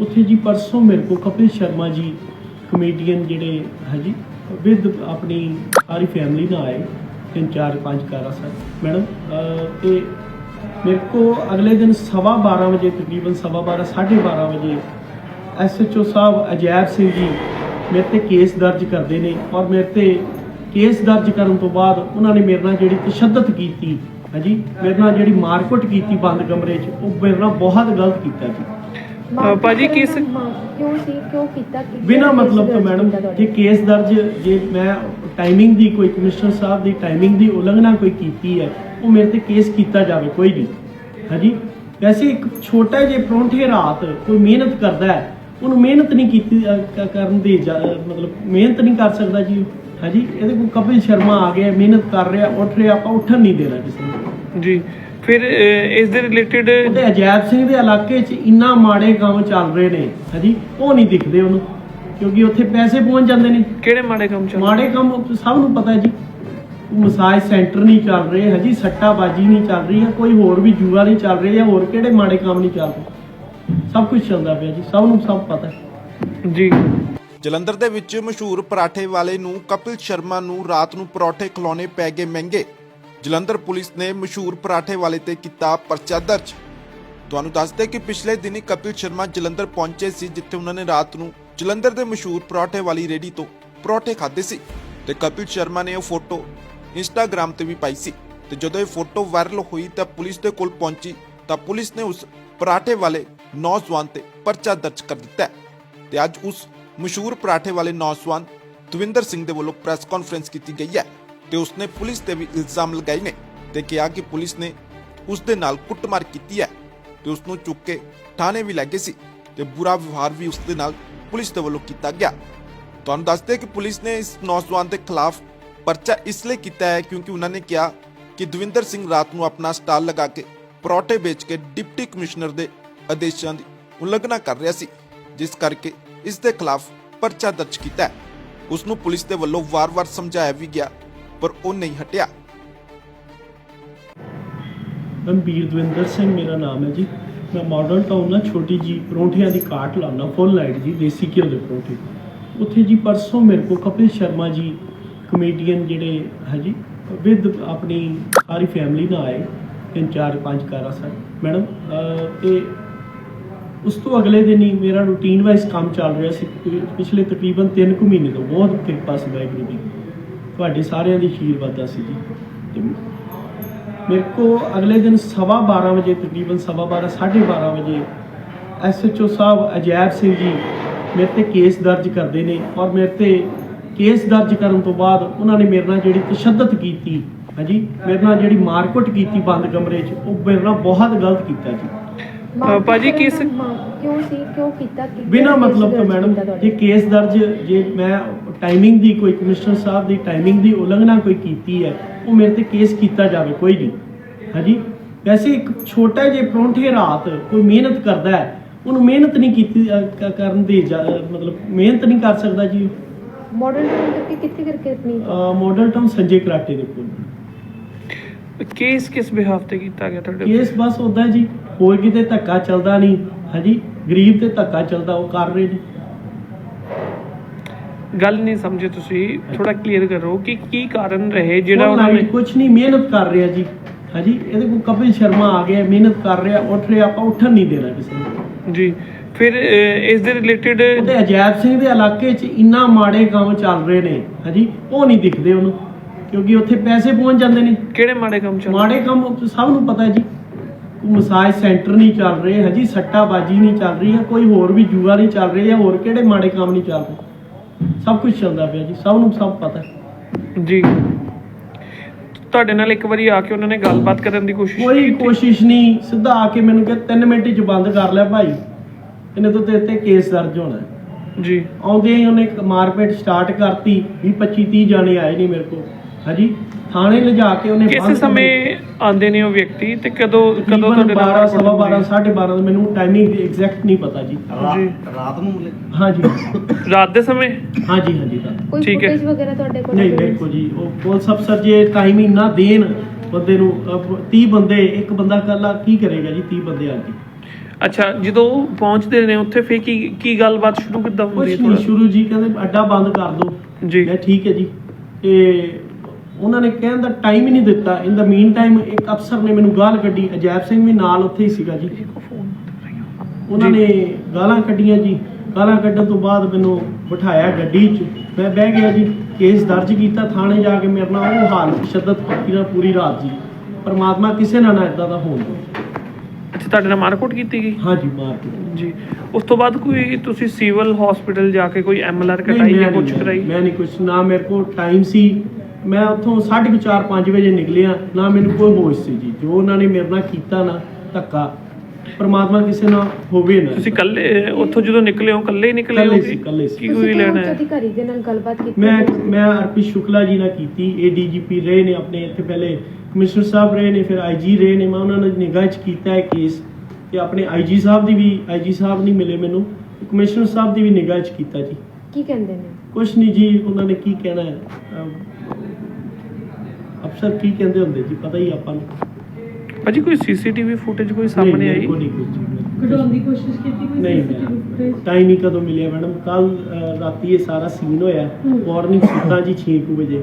ਉੱਥੇ ਜੀ ਪਰਸੋਂ ਮੇਰੇ ਕੋ ਕਪਿਲ ਸ਼ਰਮਾ ਜੀ ਕਮੇਡੀਅਨ ਜਿਹੜੇ ਹੈ ਜੀ ਵਿਦ ਆਪਣੀ ਸਾਰੀ ਫੈਮਿਲੀ ਨਾਲ ਆਏ, ਤਿੰਨ ਚਾਰ ਪੰਜ ਕਾਰਾਂ ਸਰ। ਮੈਡਮ ਤੇ ਮੇਰੇ ਕੋ ਅਗਲੇ ਦਿਨ ਸਵਾ 12 ਵਜੇ, ਤਕਰੀਬਨ ਸਵਾ 12 12:30 ਵਜੇ ਐਸਐਚਓ ਸਾਹਿਬ ਅਜੈਬ ਸਿੰਘ ਜੀ ਮੇਰੇ ਤੇ ਕੇਸ ਦਰਜ ਕਰਦੇ ਨੇ ਔਰ ਮੇਰੇ ਤੇ ਕੇਸ ਦਰਜ ਕਰਨ ਤੋਂ ਬਾਅਦ ਉਹਨਾਂ ਨੇ ਮੇਰੇ ਨਾਲ ਜਿਹੜੀ ਤਸ਼ੱਦਦ ਕੀਤੀ ਹਾਂਜੀ ਮੇਰੇ ਨਾਲ ਜਿਹੜੀ ਮਾਰਕੁੱਟ ਕੀਤੀ ਬੰਦ ਕਮਰੇ 'ਚ, ਉਹ ਮੇਰੇ ਨਾਲ ਬਹੁਤ ਗਲਤ ਕੀਤਾ ਜੀ। ਅ, ਭਾਜੀ ਕਿਸ- ਕਿਉਂ ਸੀ? ਕਿਉਂ ਕੀਤਾ? ਕਿ ਬਿਨਾ ਮਤਲਬ ਤੋਂ ਮੈਡਮ? ਜੇ ਕੇਸ ਦਰਜ ਜੇ ਮੈਂ ਟਾਈਮਿੰਗ ਦੀ ਕੋਈ ਕਮਿਸ਼ਨਰ ਸਾਹਿਬ ਦੀ ਟਾਈਮਿੰਗ ਦੀ ਉਲੰਘਣਾ ਕੋਈ ਕੀਤੀ ਹੈ ਉਹ ਮੇਰੇ ਤੇ ਕੇਸ ਕੀਤਾ ਜਾਵੇ ਕੋਈ ਨਹੀਂ ਹਾਂਜੀ? ਵੈਸੇ ਇੱਕ ਛੋਟਾ ਜਿਹੇ ਪਰੌਂਠੇ ਰਾਤ ਕੋਈ ਮਿਹਨਤ ਕਰਦਾ ਹੈ ਉਹਨੂੰ ਮਿਹਨਤ ਨਹੀਂ ਕੀਤੀ ਅ, ਕ- ਕਰਨ ਦੀ ਜਾ- ਮਤਲਬ ਮਿਹਨਤ ਨਹੀਂ ਕਰ ਸਕਦਾ ਜੀ ਹਾਂਜੀ? ਇਹਦੇ ਕੋਲ ਕਪਿਲ ਸ਼ਰਮਾ ਆ ਗਿਆ ਮਿਹਨਤ ਕਰ ਰਿਹਾ ਉੱਠ ਰਿਹਾ ਆਪਾਂ ਉੱਠਣ ਨਹੀਂ ਦੇਣਾ ਕਿਸੇ ਨੂੰ। ਜੀ। ਫਿਰ ਇਸ ਦੇ ਰਿਲੇਟਡ ਉਹਦੇ ਅਜੈਬ ਸਿੰਘ ਦੇ ਇਲਾਕੇ 'ਚ ਇੰਨਾ ਮਾੜੇ ਕੰਮ ਚੱਲ ਰਹੇ ਨੇ ਹਾਂਜੀ ਉਹ ਨਹੀਂ ਦਿਖਦੇ ਉਹਨੂੰ ਕਿਉਂਕਿ ਉੱਥੇ ਪੈਸੇ ਪਹੁੰਚ ਜਾਂਦੇ ਨੇ। ਕਿਹੜੇ ਮਾੜੇ ਕੰਮ ਚੱਲ ਮਾੜੇ ਕੰਮ ਸਭ ਨੂੰ ਪਤਾ ਹੈ ਜੀ। ਮਸਾਜ ਸੈਂਟਰ ਨਹੀਂ ਚੱਲ ਰਹੇ ਹਜੀ ਸੱਟਾਬਾਜੀ ਨਹੀਂ ਚੱਲ ਰਹੀ ਹੈ ਕੋਈ ਹੋਰ ਵੀ ਜੂਆ ਨਹੀਂ ਚੱਲ ਰਿਹਾ ਹੋਰ ਕਿਹੜੇ ਮਾੜੇ ਕੰਮ ਨਹੀਂ ਚੱਲ ਰਹੇ। ਸਭ ਕੁਝ ਚੱਲਦਾ ਪਿਆ ਜੀ ਸਭ ਨੂੰ ਸਭ ਪਤਾ ਹੈ। ਜੀ। ਜਲੰਧਰ ਦੇ ਵਿੱਚ ਮਸ਼ਹੂਰ ਪਰਾਠੇ ਵਾਲੇ ਨੂੰ ਕਪਿਲ ਸ਼ਰਮਾ ਨੂੰ ਰਾਤ ਨੂੰ ਪਰੌਠੇ ਖਿਲਾਉਣੇ ਪੈ ਗਏ ਮਹਿੰਗੇ। ਜਲੰਧਰ ਪੁਲਿਸ ਨੇ ਮਸ਼ਹੂਰ ਪਰਾਠੇ ਵਾਲੇ ਤੇ ਕੀਤਾ ਪਰਚਾ ਦਰਜ। ਤੁਹਾਨੂੰ ਦੱਸਦੇ ਕਿ ਪਿਛਲੇ ਦਿਨੀ ਕਪਿਲ ਸ਼ਰਮਾ ਜਲੰਧਰ ਪਹੁੰਚੇ ਸੀ, ਜਿੱਥੇ ਉਹਨਾਂ ਨੇ ਰਾਤ ਨੂੰ ਜਲੰਧਰ ਦੇ ਮਸ਼ਹੂਰ ਪਰੌਠੇ ਵਾਲੀ ਰੇੜੀ ਤੋਂ ਪਰੌਠੇ ਖਾਦੇ ਸੀ ਤੇ ਕਪਿਲ ਸ਼ਰਮਾ ਨੇ ਉਹ ਫੋਟੋ ਇੰਸਟਾਗ੍ਰam ਤੇ ਵੀ ਪਾਈ ਸੀ ਤੇ ਜਦੋਂ ਇਹ ਫੋਟੋ ਵਾਇਰਲ ਹੋਈ ਤਾਂ ਪੁਲਿਸ ਦੇ ਕੋਲ ਪਹੁੰਚੀ ਤਾਂ ਪੁਲਿਸ ਨੇ ਉਸ ਪਰਾਠੇ ਵਾਲੇ ਨੌਜਵਾਨ ਤੇ ਪਰਚਾ ਦਰਜ ਕਰ ਦਿੱਤਾ ਤੇ ਅੱਜ ਉਸ ਮਸ਼ਹੂਰ ਪਰਾਠੇ ਵਾਲੇ ਨੌਜਵਾਨ ਦਵਿੰਦਰ ਸਿੰਘ ਦੇ ਵੱਲੋਂ ਪ੍ਰੈਸ ਕਾਨਫਰੰਸ ਕੀਤੀ ਗਈ ਹੈ। ਤੇ ਉਸਨੇ ਪੁਲਿਸ ਤੇ ਵੀ ਇਲਜ਼ਾਮ ਲਗਾਏ ਨੇ ਤੇ ਕਿਹਾ ਕਿ ਪੁਲਿਸ ਨੇ ਉਸ ਦੇ ਨਾਲ ਕੁੱਟਮਾਰ ਕੀਤੀ ਹੈ ਤੇ ਉਸ ਨੂੰ ਚੁੱਕ ਕੇ ਥਾਣੇ ਵੀ ਲੈ ਗਏ ਸੀ ਤੇ ਬੁਰਾ ਵਿਵਹਾਰ ਵੀ ਉਸ ਦੇ ਨਾਲ ਪੁਲਿਸ ਦੇ ਵੱਲੋਂ ਕੀਤਾ ਗਿਆ। ਤੁਹਾਨੂੰ ਦੱਸਦੇ ਕਿ ਪੁਲਿਸ ਨੇ ਇਸ ਨੌਜਵਾਨ ਦੇ ਖਿਲਾਫ ਪਰਚਾ ਇਸ ਲਈ ਕੀਤਾ ਹੈ ਕਿਉਂਕਿ ਉਹਨਾਂ ਨੇ ਕਿਹਾ ਕਿ ਦਵਿੰਦਰ ਸਿੰਘ ਰਾਤ ਨੂੰ ਆਪਣਾ ਸਟਾਲ ਲਗਾ ਕੇ ਪਰੌਠੇ ਵੇਚ ਕੇ ਡਿਪਟੀ ਕਮਿਸ਼ਨਰ ਦੇ ਆਦੇਸ਼ਾਂ ਦੀ ਉਲੰਘਣਾ ਕਰ ਰਿਹਾ ਸੀ, ਜਿਸ ਕਰਕੇ ਇਸ ਦੇ ਖਿਲਾਫ ਪਰਚਾ ਦਰਜ ਕੀਤਾ ਹੈ। ਉਸ ਨੂੰ ਪੁਲਿਸ ਦੇ ਵੱਲੋਂ ਵਾਰ-ਵਾਰ ਸਮਝਾਇਆ ਵੀ ਗਿਆ ਪਰ ਉਹ ਨਹੀਂ ਹਟਿਆ। ਗੰਭੀਰ ਦਵਿੰਦਰ ਸਿੰਘ, ਮੇਰਾ ਨਾਮ ਹੈ ਜੀ। ਮੈਂ ਮਾਡਲ ਟਾਊਨ ਨਾਲ ਛੋਟੀ ਜੀ ਪਰੌਂਠਿਆਂ ਦੀ ਕਾਟ ਲਾਉਣਾ ਫੁੱਲ ਲਾਈਟ ਜੀ, ਦੇਸੀ ਘਿਓ ਦੇ ਪਰੌਂਠੇ। ਉੱਥੇ ਜੀ ਪਰਸੋਂ ਮੇਰੇ ਕੋ ਕਪਿਲ ਸ਼ਰਮਾ ਜੀ ਕਮੇਡੀਅਨ ਜਿਹੜੇ ਹੈ ਜੀ ਵਿਦ ਆਪਣੀ ਸਾਰੀ ਫੈਮਿਲੀ ਨਾਲ ਆਏ, ਤਿੰਨ ਚਾਰ ਪੰਜ ਕਾਰਾਂ ਸਨ ਮੈਡਮ ਤੇ ਉਸ ਤੋਂ ਅਗਲੇ ਦਿਨ ਹੀ ਮੇਰਾ ਰੂਟੀਨ ਵਾਈਜ਼ ਕੰਮ ਚੱਲ ਰਿਹਾ ਸੀ। ਪਿਛਲੇ ਤਕਰੀਬਨ 3 ਕੁ ਮਹੀਨੇ ਤੋਂ ਬਹੁਤ ਕਿਰਪਾ ਸੀ ਵਾਹਿਗੁਰੂ ਦੀ ਤੁਹਾਡੇ ਸਾਰਿਆਂ ਦੀ ਆਸ਼ੀਰਵਾਦ ਸੀ ਜੀ। ਤੇ ਮੇਰੇ ਕੋ ਅਗਲੇ ਦਿਨ ਸਵਾ 12 ਵਜੇ, ਤਕਰੀਬਨ ਸਵਾ 12 12:30 ਵਜੇ ਐਸਐਚਓ ਸਾਹਿਬ ਅਜੈਬ ਸਿੰਘ ਜੀ ਮੇਰੇ ਤੇ ਕੇਸ ਦਰਜ ਕਰਦੇ ਨੇ ਔਰ ਮੇਰੇ ਤੇ ਕੇਸ ਦਰਜ ਕਰਨ ਤੋਂ ਬਾਅਦ ਉਹਨਾਂ ਨੇ ਮੇਰੇ ਨਾਲ ਜਿਹੜੀ ਤਸ਼ੱਦਦ ਕੀਤੀ, ਹਾਂਜੀ, ਮੇਰੇ ਨਾਲ ਜਿਹੜੀ ਮਾਰਕੁੱਟ ਕੀਤੀ ਬੰਦ ਕਮਰੇ 'ਚ, ਉਹ ਮੇਰੇ ਨਾਲ ਬਹੁਤ ਗਲਤ ਕੀਤਾ ਜੀ। ਮਾਂ ਭਾਜੀ ਕਿਸ- ਕਿਉਂ ਸੀ? ਕਿਉਂ ਕੀਤਾ? ਕਿ ਬਿਨਾ ਮਤਲਬ ਤੋਂ ਦਰਜ ਮੈਡਮ ਕੀਤਾ ਤੁਹਾਡੇ? ਜੇ ਕੇਸ ਦਰਜ ਜੇ ਮੈਂ ਟਾਈਮਿੰਗ ਦੀ ਕੋਈ ਕਮਿਸ਼ਨਰ ਸਾਹਿਬ ਦੀ ਟਾਈਮਿੰਗ ਦੀ ਉਲੰਘਣਾ ਕੋਈ ਕੀਤੀ ਹੈ ਉਹ ਮੇਰੇ ਤੇ ਕੇਸ ਕੀਤਾ ਜਾਵੇ ਕੋਈ ਨਹੀਂ। ਹਾਂਜੀ? ਵੈਸੇ ਇੱਕ ਛੋਟਾ ਜਿਹੇ ਪਰੌਂਠੇ ਰਾਤ ਕੋਈ ਮਿਹਨਤ ਕਰਦਾ ਹੈ ਉਹਨੂੰ ਮਿਹਨਤ ਨਹੀਂ ਕੀਤੀ ਕ- ਕਰਨ ਦੀ ਮਤਲਬ ਮਿਹਨਤ ਨਹੀਂ ਕਰ ਸਕਦਾ ਜੀ। ਮਾਡਲ ਟਾਊਨ ਕਰਕੇ ਕਿੱਥੇ ਕਰਕੇ ਆਪਣੀ ਮਾਡਲ ਟਾਊਨ ਸੰਜੇ ਕਰਾਟੇ ਦੇ ਕੋਲ। ਕੇਸ ਕਿਸ ਬਿਹਾਫ ਤੇ ਕੀਤਾ ਗਿਆ ਤੁਹਾਡੇ ਕੇਸ ਬਸ ਉਦਾਂ ਜੀ ਹੋਰ ਕਿਤੇ ਧੱਕਾ ਚੱਲਦਾ ਨਹੀਂ। ਹਾਂਜੀ ਗਰੀਬ ਤੇ ਧੱਕਾ ਚੱਲਦਾ ਉਹ ਕਰ ਰਹੇ ਨੇ। ਗੱਲ ਨਹੀਂ ਸਮਝੇ ਤੁਸੀਂ ਥੋੜਾ ਕਲੀਅਰ ਕਰੋ ਕਿ ਕੀ ਕਾਰਨ ਰਹੇ ਜਿਹੜਾ ਉਹਨਾਂ ਨੇ ਕੁਝ ਨਹੀਂ ਮਿਹਨਤ ਕਰ ਰਿਹਾ ਜੀ। ਹਾਂਜੀ ਇਹਦੇ ਕੋਲ ਕਪਿਲ ਸ਼ਰਮਾ ਆ ਗਿਆ ਮਿਹਨਤ ਕਰ ਰਿਹਾ ਉੱਠ ਰਿਹਾ ਆਪਾਂ ਉੱਠਣ ਨਹੀਂ ਦੇਣਾ ਕਿਸੇ ਨੂੰ। ਜੀ ਫਿਰ ਇਸ ਦੇ ਰਿਲੇਟਡ ਉਹਦੇ ਅਜੈਬ ਸਿੰਘ ਦੇ ਇਲਾਕੇ 'ਚ ਇੰਨਾ ਮਾੜੇ ਕੰਮ ਚੱਲ ਰਹੇ ਨੇ ਹਾਂਜੀ ਉਹ ਨਹੀਂ ਦਿਖਦੇ ਉਹਨੂੰ। ਕਿਉਂਕਿ ਉੱਥੇ ਪੈਸੇ ਪਹੁੰਚ ਜਾਂਦੇ ਨੇ। ਕਿਹੜੇ ਮਾੜੇ ਕੰਮ ਚੱਲ ਮਾੜੇ ਕੰਮ ਸਭ ਨੂੰ ਪਤਾ ਹੈ ਜੀ ਮਸਾਜ ਸੈਂਟਰ ਨਹੀਂ ਚੱਲ ਰਹੇ ਹਜੀ ਸੱਟਾਬਾਜੀ ਨਹੀਂ ਚੱਲ ਰਹੀ ਹੈ ਕੋਈ ਹੋਰ ਵੀ ਜੂਆ ਨਹੀਂ ਚੱਲ ਰਿਹਾ ਹੋਰ ਕਿਹੜੇ ਮਾੜੇ ਕੰਮ ਨਹੀਂ ਚੱਲ ਰਹੇ। ਸਭ ਕੁਝ ਚੱਲਦਾ ਪਿਆ ਜੀ ਸਭ ਨੂੰ ਸਭ ਪਤਾ। ਹੈ ਜੀ। ਤੁਹਾਡੇ ਨਾਲ ਇੱਕ ਵਾਰੀ ਆ ਕੇ ਉਹਨਾਂ ਨੇ ਗੱਲਬਾਤ ਕਰਨ ਦੀ ਕੋਸ਼ਿਸ਼ ਕੋਈ ਕੀਤੀ? ਕੋਸ਼ਿਸ਼ ਨਹੀਂ ਸਿੱਧਾ ਆ ਕੇ ਮੈਨੂੰ ਕਿਹਾ 3 ਮਿੰਟ ਚ ਬੰਦ ਕਰ ਲੈ ਭਾਈ। ਇਹਨੇ ਤੋਂ ਤੇਰੇ ਤੇ ਕੇਸ ਦਰਜ ਹੋਣਾ ਹੈ। ਜੀ। ਆਉਂਦੇ ਹੀ ਉਹਨੇ ਮਾਰਪੀਟ ਸਟਾਰਟ ਕਰਤੀ 20 25 30 ਜਾਣੇ ਆਏ ਨਹੀਂ ਮੇਰੇ ਕੋਲ। ਹਾਂਜੀ? ਥਾਣੇ ਲਿਜਾ ਕੇ ਉਹਨੇ ਕਿਸ ਸਮੇਂ ਆਂਦੇ ਨੇ ਉਹ ਵਿਅਕਤੀ ਤੇ ਕਦੋਂ ਕਦੋਂ ਤੁਹਾਡੇ ਨਾਲ 12 ਸਵਾ 12 12:30 ਮੈਨੂੰ ਟਾਈਮਿੰਗ ਦੀ ਐਗਜ਼ੈਕਟ ਨਹੀਂ ਪਤਾ ਜੀ। ਰਾਤ ਨੂੰ ਮਿਲੇ? ਹਾਂਜੀ। ਰਾਤ ਦੇ ਸਮੇਂ? ਹਾਂਜੀ ਹਾਂਜੀ ਤਾਂ ਕੋਈ ਠੀਕ ਹੈ। ਫੁਟੇਜ ਵਗੈਰਾ ਤੁਹਾਡੇ ਕੋਲ ਨਹੀਂ? ਦੇਖੋ ਜੀ ਉਹ ਪੁਲਿਸ ਅਫਸਰ ਜੇ ਟਾਈਮਿੰਗ ਨਾ ਦੇਣ ਬੰਦੇ ਨੂੰ 30 ਬੰਦੇ ਇੱਕ ਬੰਦਾ ਕੱਲਾ ਕੀ ਕਰੇਗਾ ਜੀ 30 ਬੰਦੇ ਆ ਕੇ? ਅੱਛਾ ਜਦੋਂ ਪਹੁੰਚਦੇ ਨੇ ਉੱਥੇ ਫੇਰ ਕੀ ਕੀ ਗੱਲਬਾਤ ਸ਼ੁਰੂ ਕਿੱਦਾਂ ਹੁੰਦੀ ਹੈ ਥੋੜਾ ਸ਼ੁਰੂ ਜੀ ਕਹਿੰਦੇ ਅੱਡਾ ਬੰਦ ਕਰ ਦਿਓ। ਜੀ। ਮੈਂ ਠੀਕ ਹੈ ਜੀ। ਤੇ ਉਹਨਾਂ ਨੇ ਕਹਿਣ ਦਾ ਟਾਈਮ ਹੀ ਨਹੀਂ ਦਿੱਤਾ। ਇਨ ਦਾ ਮੀਨ ਟਾਈਮ ਇੱਕ ਅਫਸਰ ਨੇ ਮੈਨੂੰ ਗਾਲ ਕੱਢੀ। ਅਜੈਬ ਸਿੰਘ ਵੀ ਨਾਲ ਉੱਥੇ ਹੀ ਸੀਗਾ ਜੀ। ਉਹਨਾਂ। ਨੇ ਗਾਲਾਂ ਕੱਢੀਆਂ ਜੀ। ਗਾਲਾਂ ਕੱਢਣ ਤੋਂ ਬਾਅਦ ਮੈਨੂੰ ਬਿਠਾਇਆ ਗੱਡੀ 'ਚ। ਮੈਂ ਬਹਿ ਗਿਆ ਜੀ। ਕੇਸ ਦਰਜ ਕੀਤਾ। ਥਾਣੇ ਜਾ ਕੇ ਮੇਰੇ ਨਾਲ ਉਹ ਹਾਲ ਸ਼ਿੱਦਤ ਪੱਕੀ ਨਾਲ ਪੂਰੀ ਰਾਤ ਜੀ। ਪਰਮਾਤਮਾ ਕਿਸੇ ਨਾਲ ਨਾ ਇਦਾਂ ਦਾ ਹੋਣ ਦੇ ਅੱਛਾ ਤੁਹਾਡੇ ਨਾਲ ਮਾਰਕੁੱਟ ਕੀਤੀ ਗਈ? ਹਾਂਜੀ ਮਾਰ ਕੇ ਜੀ। ਉਸ ਤੋਂ ਬਾਅਦ ਕੋਈ ਤੁਸੀਂ ਸਿਵਲ ਹਸਪੀਟਲ ਜਾ ਕੇ ਕੋਈ ਐਮਐਲਆਰ ਨਹੀਂ, ਕਟਾਈ ਮੈਂ ਜਾਂ ਨਹੀਂ ਕੁਝ ਕਰਾਈ? ਮੈਂ ਨਹੀਂ ਕੁਝ ਨਾ ਮੇਰੇ ਕੋਲ ਟਾਈਮ ਸੀ। ਮੈਂ ਉੱਥੋਂ 4:30 5 ਵਜੇ ਨਿਕਲਿਆ। ਨਾ ਮੈਨੂੰ ਕੋਈ ਹੋਸ਼ ਸੀ ਜੀ। ਜੋ ਉਹਨਾਂ ਨੇ ਮੇਰੇ ਨਾਲ ਕੀਤਾ ਨਾ ਧੱਕਾ। ਪਰਮਾਤਮਾ ਕਿਸੇ ਨਾਲ ਹੋਵੇ ਨਾ। ਤੁਸੀਂ ਕੱਲੇ ਉੱਥੋਂ ਜਦੋਂ ਨਿਕਲੇ ਹੋ ਕੱਲੇ ਹੀ ਨਿਕਲੇ ਹੋ ਇਕੱਲੇ ਕਿ- ਸੀ, ਇਕੱਲੇ ਸੀ। ਕੀ ਕੋਈ ਲੈਣਾ ਹੈ? ਅਧਿਕਾਰੀ ਦੇ ਨਾਲ ਗੱਲਬਾਤ ਕੀਤੀ ਮੈਂ ਮੈਂ ਅਰਪਿਤ ਸ਼ੁਕਲਾ ਜੀ ਨਾਲ ਕੀਤੀ। ਇਹ ਡੀਜੀਪੀ ਰਹੇ ਨੇ ਆਪਣੇ ਇੱਥੇ ਪਹਿਲੇ। ਕਮਿਸ਼ਨਰ ਸਾਹਿਬ ਰਹੇ ਨੇ ਫਿਰ ਆਈਜੀ ਰਹੇ ਨੇ। ਮੈਂ ਉਹਨਾਂ ਨਾਲ ਨਿਗਾਹ 'ਚ ਕੀਤਾ ਹੈ ਕੇਸ ਤੇ ਆਪਣੇ ਆਈਜੀ ਸਾਹਿਬ ਦੀ ਵੀ ਆਈਜੀ ਸਾਹਿਬ ਨਹੀਂ ਮਿਲੇ ਮੈਨੂੰ। ਕਮਿਸ਼ਨਰ ਸਾਹਿਬ ਦੀ ਵੀ ਨਿਗਾਹ 'ਚ ਕੀਤਾ ਜੀ। ਕੀ ਕਹਿੰਦੇ ਨੇ? ਕੁਛ ਨਹੀਂ ਜੀ ਉਹਨਾਂ ਨੇ ਕੀ ਕਹਿਣਾ ਹੈ? ਅਫਸਰ ਕੀ ਕਹਿੰਦੇ ਹੁੰਦੇ ਜੀ? ਪਤਾ ਹੀ ਆਪਾਂ ਨੂੰ। ਭਾਜੀ ਕੋਈ ਸੀਸੀਟੀਵੀ ਫੁਟੇਜ ਕੋਈ ਸਾਹਮਣੇ ਆਈ? ਨਹੀਂ ਜੀ। ਕਢਾਉਣ ਦੀ ਕੋਸ਼ਿਸ਼ ਕੀਤੀ ਕੋਈ ਨਹੀਂ CCTV footage? ਟਾਈਮ ਹੀ ਕਦੋਂ ਮਿਲਿਆ ਮੈਡਮ। ਕੱਲ ਰਾਤੀ ਇਹ ਸਾਰਾ ਸੀਨ ਹੋਇਆ। ਮਾਰਨਿੰਗ ਸੁੱਤਾ ਜੀ 6 ਵਜੇ।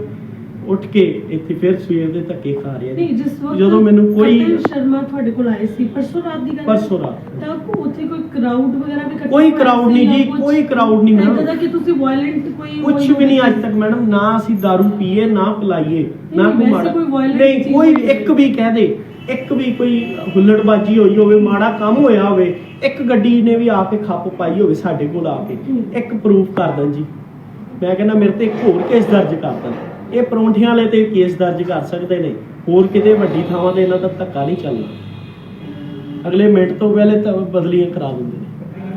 ਉੱਠ ਕੇ ਇੱਥੇ ਫਿਰ ਸਵੇਰ ਦੇ ਧੱਕੇ ਖਾ ਰਿਹਾ ਨਹੀਂ ਜੀ ਜਿਸ ਵਕਤ ਜਦੋਂ ਮੈਨੂੰ ਕੋਈ ਸ਼ਰਮਾ ਤੁਹਾਡੇ ਕੋਲ ਆਏ ਸੀ ਪਰਸੋਂ ਰਾਤ ਦੀ ਗੱਲ ਹੈ? ਪਰਸੋਂ ਰਾਤ। ਤਾਂ ਉੱਥੇ ਕੋਈ ਕਰਾਊਡ ਵਗੈਰਾ ਵੀ ਕੋਈ ਸੀ ਨਹੀਂ ਜਾਂ? ਕੋਈ crowd ਨਹੀਂ ਮੈਡਮ। ਕਿ ਤੁਸੀਂ ਵਾਇਲੈਂਟ ਕੋਈ ਕੁਝ ਵੀ ਨਹੀਂ ਅੱਜ ਤੱਕ ਮੈਡਮ ਨਾ ਅਸੀਂ दारू ਪੀਏ ਨਾ ਪਿਲਾਈਏ ਨਾ ਕੋਈ ਵੈਸੇ ਮਾੜਾ ਕੋਈ violent ਨਹੀਂ ਚੀਜ਼ ਕੋਈ ਇੱਕ ਵੀ ਕਹਿ ਦੇ ਇੱਕ ਵੀ ਕੋਈ ਹੁੱਲੜਬਾਜੀ ਹੋਈ ਹੋਵੇ ਮਾੜਾ ਕੰਮ ਹੋਇਆ ਹੋਵੇ ਇੱਕ ਗੱਡੀ ਨੇ ਵੀ ਆ ਕੇ ਖੱਪ ਪਾਈ ਹੋਵੇ ਸਾਡੇ ਕੋਲ ਆ ਕੇ। ਇੱਕ ਪ੍ਰੂਫ ਕਰ ਦੇਣ ਜੀ। ਮੈਂ ਕਹਿੰਦਾ ਮੇਰੇ ਤੇ ਇੱਕ ਹੋਰ ਕੇਸ ਦਰਜ ਕਰ ਦੇਣ। ਇਹ ਪਰੌਂਠਿਆਂ ਵਾਲੇ ਤੇ ਕੇਸ ਦਰਜ ਕਰ ਸਕਦੇ ਨੇ। ਹੋਰ ਕਿਤੇ ਵੱਡੀ ਥਾਵਾਂ ਤੇ ਇਹਨਾਂ ਦਾ ਧੱਕਾ ਨਹੀਂ ਚੱਲਣਾ। ਅਗਲੇ ਮਿੰਟ ਤੋਂ ਪਹਿਲੇ ਤਾਂ ਬਦਲੀਆਂ ਕਰਾ ਦਿੰਦੇ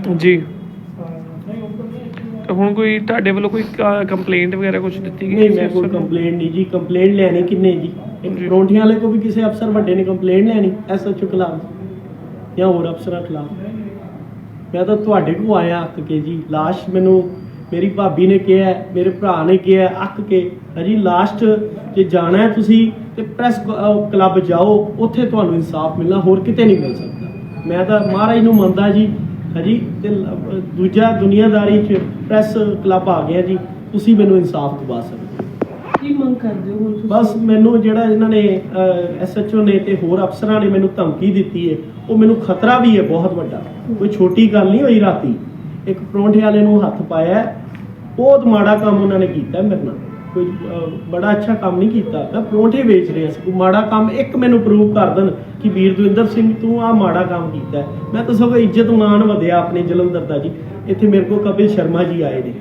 ਨੇ ਜੀ ਹੁਣ ਕੋਈ ਤੁਹਾਡੇ ਵੱਲੋਂ ਕੋਈ ਕੰਪਲੇਂਟ ਵਗੈਰਾ ਕੁਝ ਦਿੱਤੀ ਗਈ ਨਹੀਂ ਮੈਂ ਕੋਈ? ਕੰਪਲੇਂਟ ਨਹੀਂ ਜੀ ਕੰਪਲੇਂਟ ਲੈਣੀ ਕਿੰਨੇ ਜੀ। ਪਰੌਂਠਿਆਂ ਵਾਲੇ ਕੋ ਵੀ ਕਿਸੇ ਅਫਸਰ ਵੱਡੇ ਨੇ ਕੰਪਲੇਂਟ ਲੈਣੀ ਐਸਐਚਓ ਖਿਲਾਫ ਜਾਂ ਹੋਰ ਅਫਸਰਾਂ ਖਿਲਾਫ ਮੈਂ ਤਾਂ ਤੁਹਾਡੇ ਕੋ ਆਇਆ ਕੇ ਜੀ ਲਾਸ਼ ਮੈਨੂੰ ਮੇਰੀ ਭਾਬੀ ਨੇ ਕਿਹਾ ਮੇਰੇ ਭਰਾ ਨੇ ਕਿਹਾ ਅੱਕ ਕੇ ਹਜੀ ਲਾਸਟ ਜੇ ਜਾਣਾ ਹੈ ਤੁਸੀਂ ਤੇ ਪ੍ਰੈਸ ਕਲੱਬ ਜਾਓ ਉੱਥੇ ਤੁਹਾਨੂੰ ਇਨਸਾਫ ਮਿਲਣਾ ਹੋਰ ਕਿਤੇ ਨਹੀਂ ਮਿਲ ਸਕਦਾ ਮੈਂ ਤਾਂ ਮਹਾਰਾਜ ਨੂੰ ਮੰਨਦਾ ਜੀ ਹਜੀ ਤੇ ਦੂਜਾ ਦੁਨੀਆਦਾਰੀ ਚ ਪ੍ਰੈਸ ਕਲੱਬ ਆ ਗਿਆ ਜੀ ਤੁਸੀਂ ਮੈਨੂੰ ਇਨਸਾਫ ਦਿਵਾ ਸਕਦੇ ਹੋ ਕੀ ਮੰਗ ਕਰਦੇ ਹੋ ਹੁਣ? ਬਸ ਮੈਨੂੰ ਜਿਹੜਾ ਇਹਨਾਂ ਨੇ ਐਸਐਚਓ ਨੇ ਤੇ ਹੋਰ ਅਫਸਰਾਂ ਨੇ ਮੈਨੂੰ ਧਮਕੀ ਦਿੱਤੀ ਹੈ ਉਹ ਮੈਨੂੰ ਖਤਰਾ ਵੀ ਹੈ ਬਹੁਤ ਵੱਡਾ ਕੋਈ ਛੋਟੀ ਗੱਲ ਨਹੀਂ ਹੋਈ ਰਾਤੀ ਇੱਕ ਪਰੌਂਠੇ ਵਾਲੇ ਨੂੰ ਹੱਥ ਪਾਇਆ। ਬਹੁਤ ਮਾੜਾ ਕੰਮ ਉਹਨਾਂ ਨੇ ਕੀਤਾ ਮੇਰੇ ਨਾਲ। ਕੋਈ ਬੜਾ ਅੱਛਾ ਕੰਮ ਨਹੀਂ ਕੀਤਾ। ਮੈਂ ਪਰੌਂਠੇ ਵੇਚ ਰਿਹਾ ਸੀ। ਕੋਈ ਮਾੜਾ ਕੰਮ ਇੱਕ ਮੈਨੂੰ ਪ੍ਰੂਵ ਕਰ ਦੇਣ ਕਿ ਵੀਰ ਦਵਿੰਦਰ ਸਿੰਘ, ਤੂੰ ਆ ਮਾੜਾ ਕੰਮ ਕੀਤਾ ਮੈਂ ਤਾਂ ਸਗੋਂ ਇੱਜ਼ਤ ਮਾਣ ਵਧਿਆ ਆਪਣੇ ਜਲੰਧਰ ਦਾ ਜੀ। ਇੱਥੇ ਮੇਰੇ ਕੋਲ ਕਪਿਲ ਸ਼ਰਮਾ ਜੀ ਆਏ ਨੇ।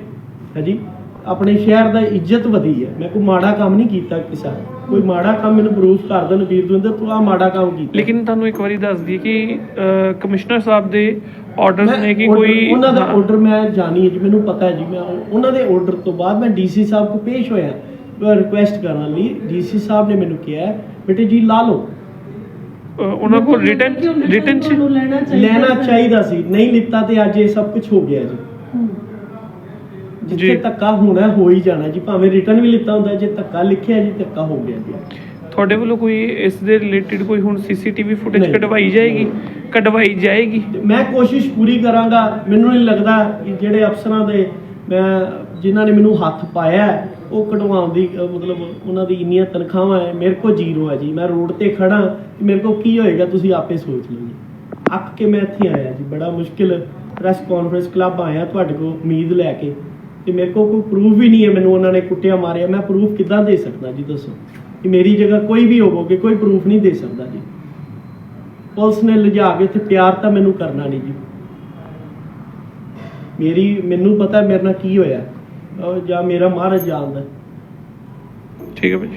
ਹਾਂਜੀ ਆਪਣੇ ਸ਼ਹਿਰ ਦਾ ਇੱਜ਼ਤ ਵਧੀ ਹੈ। ਮੈਂ ਕੋਈ ਮਾੜਾ ਕੰਮ ਨਹੀਂ ਕੀਤਾ ਕਿਸੇ। ਕੋਈ ਮਾੜਾ ਕੰਮ ਮੈਨੂੰ ਪ੍ਰੂਫ ਕਰ ਦੇਣ ਵੀਰ ਦਵਿੰਦਰ ਤੂੰ ਆ ਮਾੜਾ ਕੰਮ ਕੀਤਾ। ਲੇਕਿਨ ਤੁਹਾਨੂੰ ਇੱਕ ਵਾਰੀ ਦੱਸ ਦਈਏ ਕਿ ਕਮਿਸ਼ਨਰ ਸਾਹਿਬ ਦੇ ਆਰਡਰਸ ਨੇ ਕਿ ਕੋਈ ਉਹਨਾਂ ਦਾ ਆਰਡਰ ਮੈਂ ਜਾਣੀ ਹੈ ਜੀ ਮੈਨੂੰ ਪਤਾ ਹੈ ਜੀ। ਮੈਂ ਉਹਨਾਂ ਦੇ ਆਰਡਰ ਤੋਂ ਬਾਅਦ ਮੈਂ ਡੀਸੀ ਸਾਹਿਬ ਕੋ ਪੇਸ਼ ਹੋਇਆ। ਰਿਕੁਐਸਟ ਕਰਨ ਲਈ ਡੀਸੀ ਸਾਹਿਬ ਨੇ ਮੈਨੂੰ ਕਿਹਾ ਬੇਟੇ ਜੀ ਲਾ ਲਓ। ਉਹਨਾਂ ਕੋਲ ਰਿਟਨ ਰਿਟਨ ਲੈਣਾ ਚਾਹੀਦਾ ਲੈਣਾ ਹੈ। ਚਾਹੀਦਾ ਸੀ। ਨਹੀਂ ਲਿੱਤਾ ਤੇ ਅੱਜ ਇਹ ਸਭ ਕੁਝ ਹੋ ਗਿਆ ਜੀ। ਹੂੰ। ਜਿੱਥੇ ਜੀ। ਧੱਕਾ ਹੋਣਾ ਹੋ ਹੀ ਜਾਣਾ ਜੀ ਭਾਵੇਂ ਰਿਟਰਨ ਵੀ ਲਿੱਤਾ ਹੁੰਦਾ ਜੇ ਧੱਕਾ ਲਿਖਿਆ ਜੀ ਧੱਕਾ ਹੋ ਗਿਆ ਜੀ। ਤੁਹਾਡੇ ਵੱਲੋਂ ਕੋਈ ਇਸ ਦੇ ਰਿਲੇਟਡ ਕੋਈ ਹੁਣ ਸੀਸੀਟੀਵੀ ਫੁਟੇਜ ਨਹੀਂ। ਕਢਵਾਈ ਜਾਏਗੀ? ਕਢਵਾਈ ਜਾਏਗੀ? ਤੇ ਮੈਂ ਕੋਸ਼ਿਸ਼ ਪੂਰੀ ਕਰਾਂਗਾ। ਮੈਨੂੰ ਨਹੀਂ ਲੱਗਦਾ ਕਿ ਜਿਹੜੇ ਅਫਸਰਾਂ ਦੇ ਮੈਂ ਜਿਨ੍ਹਾਂ ਨੇ ਮੈਨੂੰ ਹੱਥ ਪਾਇਆ ਹੈ, ਉਹ ਕਢਵਾਉਣ ਦੀ ਅਹ, ਮਤਲਬ ਉਹਨਾਂ ਦੀ ਇੰਨੀਆਂ ਤਨਖਾਹਾਂ ਹੈ ਮੇਰੇ ਕੋਲ ਜ਼ੀਰੋ ਹੈ ਜੀ। ਮੈਂ ਰੋਡ ਤੇ ਖੜਾ ਤੇ ਮੇਰੇ ਕੋਲ ਕੀ ਹੋਏਗਾ ਤੁਸੀਂ ਆਪੇ ਸੋਚ ਲਓ ਜੀ। ਅੱਕ ਕੇ ਮੈਂ ਇੱਥੇ ਆਇਆ ਜੀ। ਬੜਾ ਮੁਸ਼ਕਿਲ ਪ੍ਰੈਸ ਕਾਨਫਰੰਸ ਕਲੱਬ ਆਇਆ ਤੁਹਾਡੇ ਕੋਲ ਉਮੀਦ ਲੈ ਕੇ। ਤੇ ਮੇਰੇ ਕੋਲ ਕੋਈ ਪ੍ਰੂਫ ਵੀ ਨਹੀਂ ਹੈ, ਮੈਨੂੰ ਉਹਨਾਂ ਨੇ ਕੁੱਟਿਆ, ਮਾਰਿਆ। ਮੈਂ ਪ੍ਰੂਫ ਕਿੱਦਾਂ ਦੇ ਸਕਦਾ ਜੀ, ਦੱਸੋ? ਕਿ ਮੇਰੀ ਜਗ੍ਹਾ ਕੋਈ ਵੀ ਹੋਵੋਗੇ ਕੋਈ ਪ੍ਰੂਫ ਨਹੀਂ ਦੇ ਸਕਦਾ ਜੀ। ਪੁਲਿਸ ਨੇ ਲਿਜਾ ਕੇ ਇੱਥੇ ਪਿਆਰ ਤਾਂ ਮੈਨੂੰ ਕਰਨਾ ਨਹੀਂ ਜੀ। ਮੇਰੀ, ਮੈਨੂੰ ਪਤਾ ਮੇਰੇ ਨਾਲ ਕੀ ਹੋਇਆ। ਜਾਂ ਮੇਰਾ ਮਹਾਰਾਜ ਜਾਣਦਾ। ਠੀਕ ਹੈ ਭਾਜੀ।